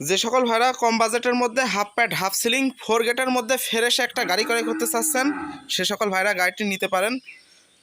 যে সকল ভাইরা কম বাজেটের মধ্যে half pad half ceiling four গেটের মধ্যে ফ্রেশ একটা গাড়ি ক্রয় করতে চাচ্ছেন, সে সকল ভাইরা গাড়িটি নিতে পারেন।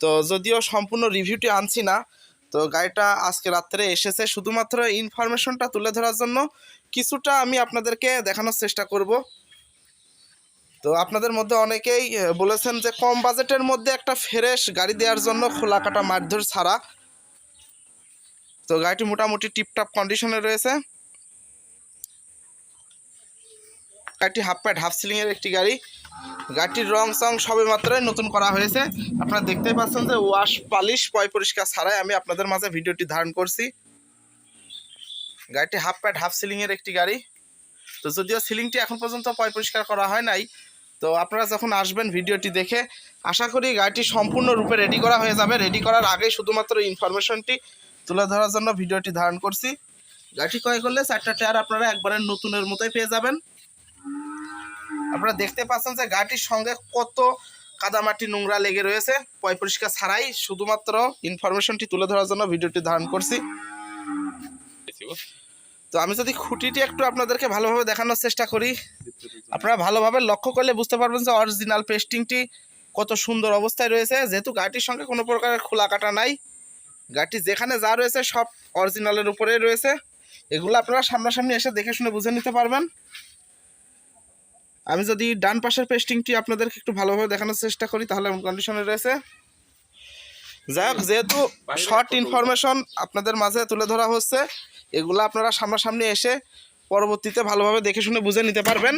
তো যদিও সম্পূর্ণ রিভিউটি আনছি না, তো গাড়িটা আজকে রাত্রে এসেছে। শুধুমাত্র ইনফরমেশনটা তুলে ধরার জন্য কিছুটা আমি আপনাদেরকে দেখানোর চেষ্টা করব। তো আপনাদের মধ্যে অনেকেই বলেছেন যে কম বাজেটের মধ্যে একটা ফ্রেশ গাড়ি দেওয়ার জন্য খোলা কাটা মারধর ছাড়া। তো গাড়িটি মোটামুটি টিপটাপ কন্ডিশনে রয়েছে। গাড়িটি হাফ প্যাড হাফ সিলিংয়ের একটি গাড়ি। গাড়িটির রং সং সবে মাত্রই নতুন করা হয়েছে। আপনারা দেখতেই পাচ্ছেন যে ওয়াশ পালিশ পয় পরিষ্কার ছাড়াই আমি আপনাদের মাঝে ভিডিওটি ধারণ করছি। গাড়িটি হাফ প্যাড হাফ সিলিংয়ের একটি গাড়ি। তো যদিও সিলিংটি এখন পর্যন্ত পয় পরিষ্কার করা হয় নাই, তো আপনারা যখন আসবেন ভিডিওটি দেখে, আশা করি গাড়িটি সম্পূর্ণ রূপে রেডি করা হয়ে যাবে। রেডি করার আগেই শুধুমাত্র ইনফরমেশনটি তুলে ধরার জন্য ভিডিওটি ধারণ করছি। গাড়িটি ক্রয় করলে চারটা টায়ার আপনারা একবারের নতুনের মতোই পেয়ে যাবেন। আপনারা দেখতে পাচ্ছেন যে গাড়িটির সঙ্গে কত কাদামাটি নোংরা লেগে রয়েছে। পয় পরিষ্কার ছাড়াই শুধুমাত্র ইনফরমেশনটি তুলে ধরার জন্য ভিডিওটি ধারণ করছি। তো আমি যদি খুঁটিটি একটু আপনাদেরকে ভালোভাবে দেখানোর চেষ্টা করি। আপনারা ভালোভাবে লক্ষ্য করলে বুঝতে পারবেন যে অরিজিনাল পেস্টিংটি কত সুন্দর অবস্থায় রয়েছে। যেহেতু গাড়িটির সঙ্গে কোনো প্রকারের খোলা কাটা নাই, গাড়িটি যেখানে যা রয়েছে সব অরিজিনালের উপরেই রয়েছে। এগুলো আপনারা সামনাসামনি এসে দেখে শুনে বুঝে নিতে পারবেন। আমি যদি ডান পাশের পেস্টিংটি আপনাদেরকে একটু ভালোভাবে দেখানোর চেষ্টা করি, তাহলে কন্ডিশনে রয়েছে। যাই হোক যেহেতু শর্ট ইনফরমেশন আপনাদের মাঝে তুলে ধরা হচ্ছে, এগুলো আপনারা সামনাসামনি এসে পরবর্তীতে ভালোভাবে দেখে শুনে বুঝে নিতে পারবেন।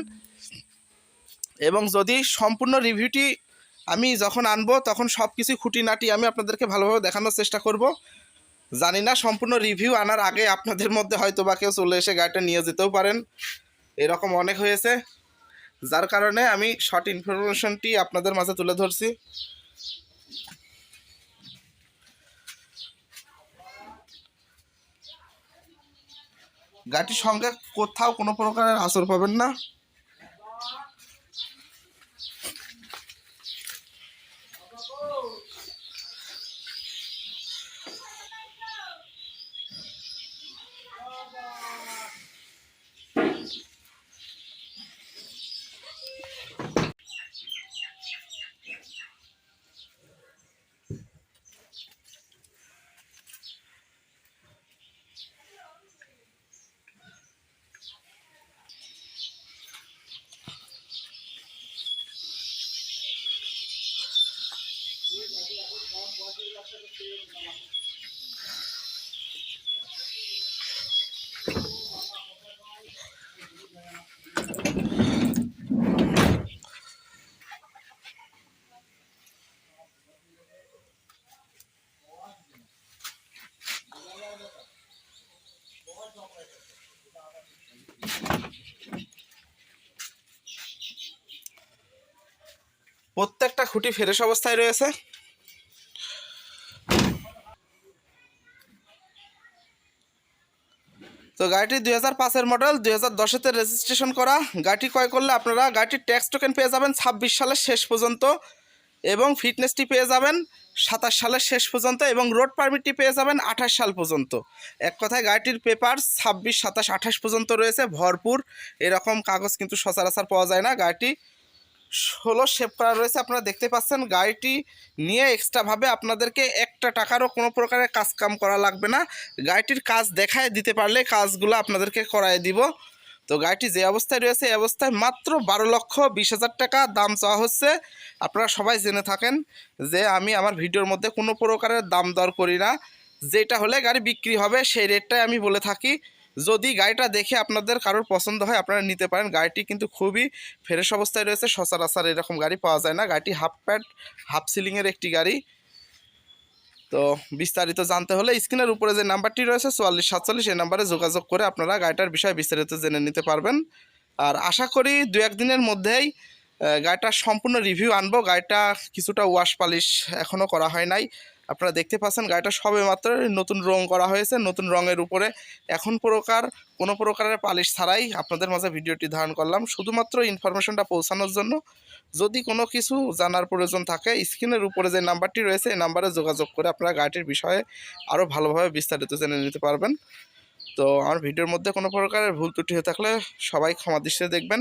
এবং যদি সম্পূর্ণ রিভিউটি আমি যখন আনব, তখন সব কিছু খুঁটিনাটি আমি আপনাদেরকে ভালোভাবে দেখানোর চেষ্টা করব। জানি না, সম্পূর্ণ রিভিউ আনার আগে আপনাদের মধ্যে হয়তো বা কেউ চলে এসে গাড়িটা নিয়ে যেতেও পারেন। এরকম অনেক হয়েছে। যার কারণে আমি শর্ট ইনফরমেশনটি আপনাদের মাঝে তুলে ধরছি। গাড়িটির সঙ্গে কোথাও কোনো প্রকারের আসর পাবেন না। প্রত্যেকটা খুঁটি ফ্রেশ অবস্থায় রয়েছে। গাড়িটি দুই হাজার পাঁচের মডেল, দুই হাজার দশেতে রেজিস্ট্রেশন করা। গাড়িটি ক্রয় করলে আপনারা গাড়িটির ট্যাক্স টোকেন পেয়ে যাবেন ছাব্বিশ সালের শেষ পর্যন্ত এবং ফিটনেসটি পেয়ে যাবেন সাতাশ সালের শেষ পর্যন্ত এবং রোড পারমিটটি পেয়ে যাবেন আঠাশ সাল পর্যন্ত। এক কথায় গাড়িটির পেপার ছাব্বিশ, সাতাশ, আঠাশ পর্যন্ত রয়েছে, ভরপুর। এরকম কাগজ কিন্তু সচরাচর পাওয়া যায় না গাড়িটি। ষোলো শেপ করা রয়েছে। আপনারা দেখতে পাচ্ছেন গাড়িটি নিয়ে এক্সট্রাভাবে আপনাদেরকে একটা টাকারও কোনো প্রকারের কাজ কাম করা লাগবে না। গাড়িটির কাজ দেখায় দিতে পারলে কাজগুলো আপনাদেরকে করায় দিব। তো গাড়িটি যে অবস্থায় রয়েছে, এই অবস্থায় মাত্র বারো লক্ষ বিশ হাজার টাকা দাম চাওয়া হচ্ছে। আপনারা সবাই জেনে থাকেন যে আমি আমার ভিডিওর মধ্যে কোনো প্রকারের দাম দর করি না। যেটা হলে গাড়ি বিক্রি হবে, সেই রেটটাই আমি বলে থাকি। যদি গাড়িটা দেখে আপনাদের কারোর পছন্দ হয়, আপনারা নিতে পারেন। গাড়িটি কিন্তু খুবই ফ্রেশ অবস্থায় রয়েছে, সচরাচর এরকম গাড়ি পাওয়া যায় না। গাড়িটি হাফ প্যাড হাফ সিলিংয়ের একটি গাড়ি। তো বিস্তারিত জানতে হলে স্ক্রিনের উপরে যে নাম্বারটি রয়েছে, চুয়াল্লিশ সাতচল্লিশ, এই নাম্বারে যোগাযোগ করে আপনারা গাড়িটার বিষয়ে বিস্তারিত জেনে নিতে পারবেন। আর আশা করি দু একদিনের মধ্যেই গাড়িটার সম্পূর্ণ রিভিউ আনব। গাড়িটা কিছুটা ওয়াশ পালিশ এখনও করা হয় নাই। আপনারা দেখতে পাচ্ছেন, গাড়িটা সবে মাত্র নতুন রং করা হয়েছে, নতুন রঙের উপরে। এখন প্রকার, কোনো প্রকারের পালিশ ছাড়াই আপনাদের মাঝে ভিডিওটি ধারণ করলাম। শুধুমাত্র ইনফরমেশনটা পৌঁছানোর জন্য। যদি কোনো কিছু জানার প্রয়োজন থাকে, স্ক্রিনের উপরে যে নাম্বারটি রয়েছে, এই নাম্বারে যোগাযোগ করে আপনারা গাড়িটির বিষয়ে আরও ভালোভাবে বিস্তারিত জেনে নিতে পারবেন। তো আমার ভিডিওর মধ্যে কোনো প্রকারের ভুল ত্রুটি হয়ে থাকলে সবাই ক্ষমা দৃষ্টিতে দেখবেন।